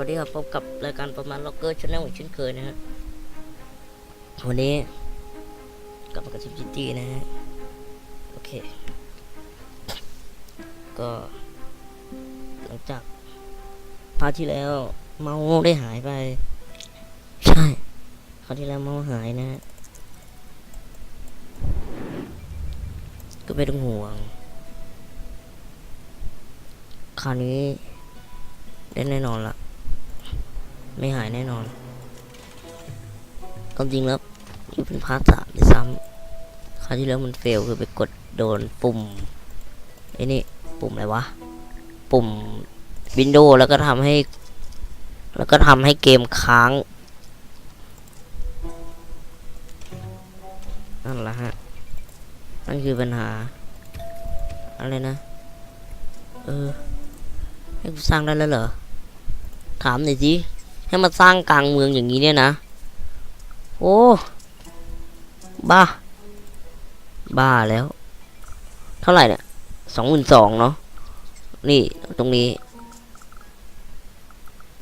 วัสดีครับพบกับรายการประมาณล็อกเกอร์ชาแนลอีกเช่นเคยนะฮะวันนี้กลับมากับชิปจิตี้นะฮะโอเค ก็หลังจากพาทที่แล้วเมาได้หายไป ใช่คราวที่แล้วเมาหายนะฮะก็ไม่ต้องห่วง คราวนี้ได้แน่นอนละ ไม่หายแน่นอนความจริงแล้วนี่เป็นพาร์ทสามด้วยซ้ำคราวที่แล้วมันเฟลคือไปกดโดนปุ่มไอ้นี่ปุ่มอะไรวะ ปุ่มวินโดว์แล้วก็ทำให้ แล้วก็ทำให้เกมค้างนั่นแหละฮะ นั่นคือปัญหา อะไรนะ เออ ให้กูสร้างได้แล้วเหรอ ถามหน่อยสิ ให้มาสร้างกลางเมืองอย่างนี้เนี่ยนะ โอ้ บ้า บ้าแล้ว เท่าไหร่เนี่ยสองหมื่นสองเนาะ นี่ตรงนี้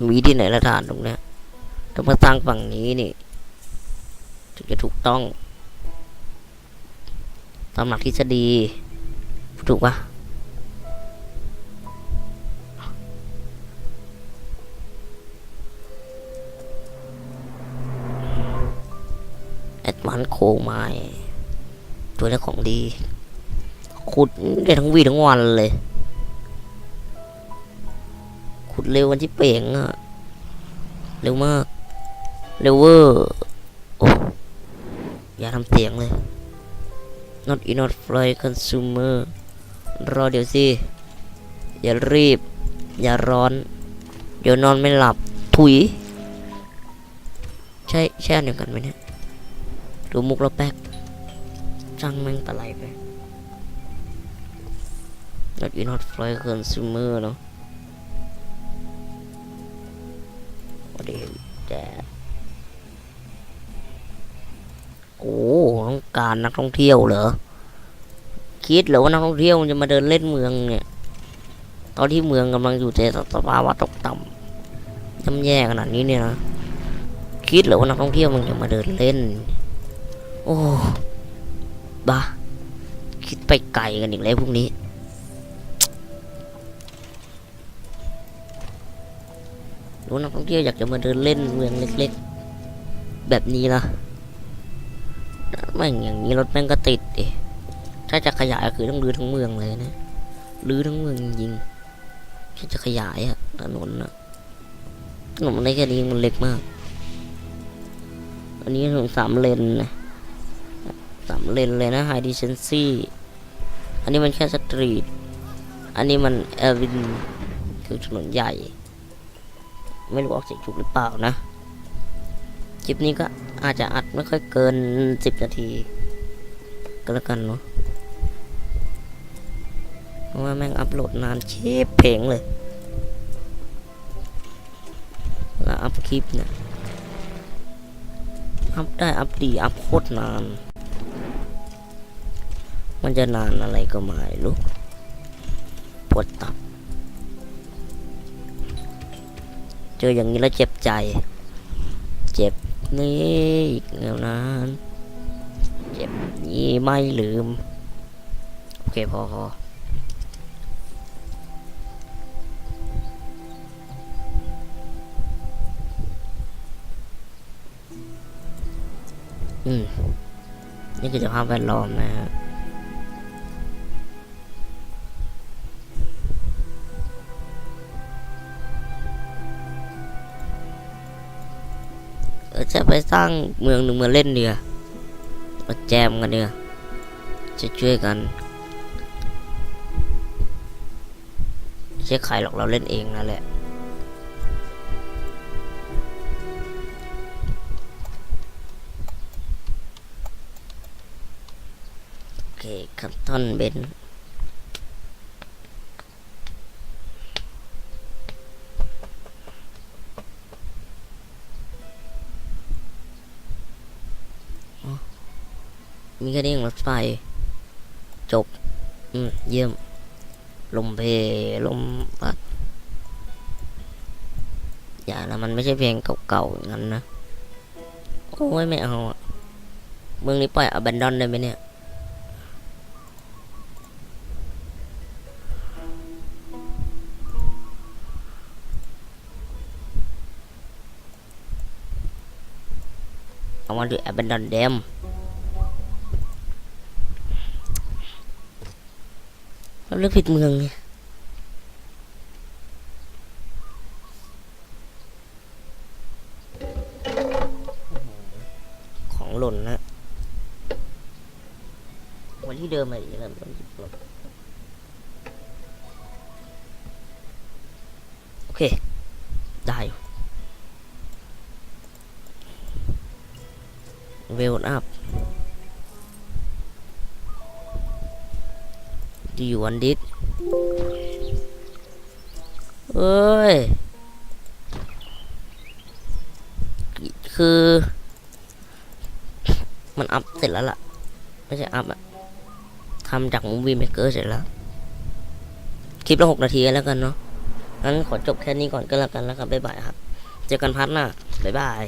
มีที่ไหนละฐานตรงเนี้ยต้องมาสร้างฝั่งนี้นี่ถึงจะถูกต้อง ตามหลักทฤษฎี ถูกปะ แอดวานโคไม้ตัวนี้ของดี ขุดได้ทั้งวีทั้งวันเลย ขุดเร็ววันที่เป่งอะเร็วมาก เร็วเวอร์โอ้อย่าทำเสียงเลย not enough fly consumer รอเดี๋ยวสิ อย่ารีบ อย่าร้อน เดี๋ยวนอนไม่หลับ ถุย ใช่ ใช่อันเดียวกันไหมเนี่ย ดูมุกแล้วแป๊กจังแม่งตะไลไป not you not fly consumer เนาะ what is that โอ้ต้องการนักท่องเที่ยวเหรอ คิดเหรอว่านักท่องเที่ยวมันจะมาเดินเล่นเมืองเนี่ย ตอนที่เมืองกำลังอยู่ในสภาวะตกต่ำย่ำแย่ขนาดนี้เนี่ยนะ คิดเหรอว่านักท่องเที่ยวมันจะมาเดินเล่น โอ้บ้าคิดไปไกลกันอีกแล้วพวกนี้ รู้นักท่องเที่ยวอยากจะมาเดินเล่นเมืองเล็กๆ แบบนี้นะแม่งอย่างนี้รถแม่งก็ติดดิถ้าจะขยายคือต้องรื้อทั้งเมืองเลยนะรื้อทั้งเมืองจริงๆถ้าจะขยายอะถนนอะถนนมันได้แค่นี้มันเล็กมาก อันนี้ถนนสามเลนนะ สามเลนเลยนะ High Decency อันนี้มันแค่สตรีท อันนี้มันเอวินคือถนนใหญ่ ไม่รู้ออกเสียงถูกหรือเปล่านะคลิปนี้ก็อาจจะอัดไม่ค่อยเกินสิบนาที ก็แล้วกันเนาะเพราะว่าแม่งอัพโหลดนานชิบเพลงเลยแล้วอัพคลิปเนี่ยอัพได้อัพดีอัพโคตรนาน มันจะนานอะไรก็ไม่รู้ปวดตับ เจออย่างนี้แล้วเจ็บใจ เจ็บนี่อีกแล้วนานเจ็บนี่ไม่ลืม โอเคพอพออืม นี่คือสภาพแวดล้อมนะฮะ จะไปสร้างเมืองหนึ่งมาเล่นเดียมาแจมกันเดียจะช่วยกันไม่ใช่ใครหรอกเราเล่นเองนั่นแหละโอเคคันตอนเบน มีแค่นี้เองรถไฟ จบ อืม เยี่ยม ลมเพลลมพัดอย่านะมันไม่ใช่เพลงเก่าๆอย่างนั้นนะ โอ้ยไม่เอาอะเมืองนี้ปล่อยอ b บ n ดอนได้ไหมเนี่ย I want to abandon them เราเลือกผิดเมืองของหล่นนะวันที่เดิมอะไรอย่างเงี้ยมันหยิบหล่นโอเค ได้เวลอัพ Do you want it เอ้ย คือ มันอัพเสร็จแล้วล่ะ ไม่ใช่อัพอะทำจาก Movie Maker เสร็จแล้ว คลิปละหกนาทีแล้วกันเนาะงั้นขอจบแค่นี้ก่อนก็แล้วกันแล้วครับ บ๊ายบายครับ เจอกันพัทหน้า บ๊ายบาย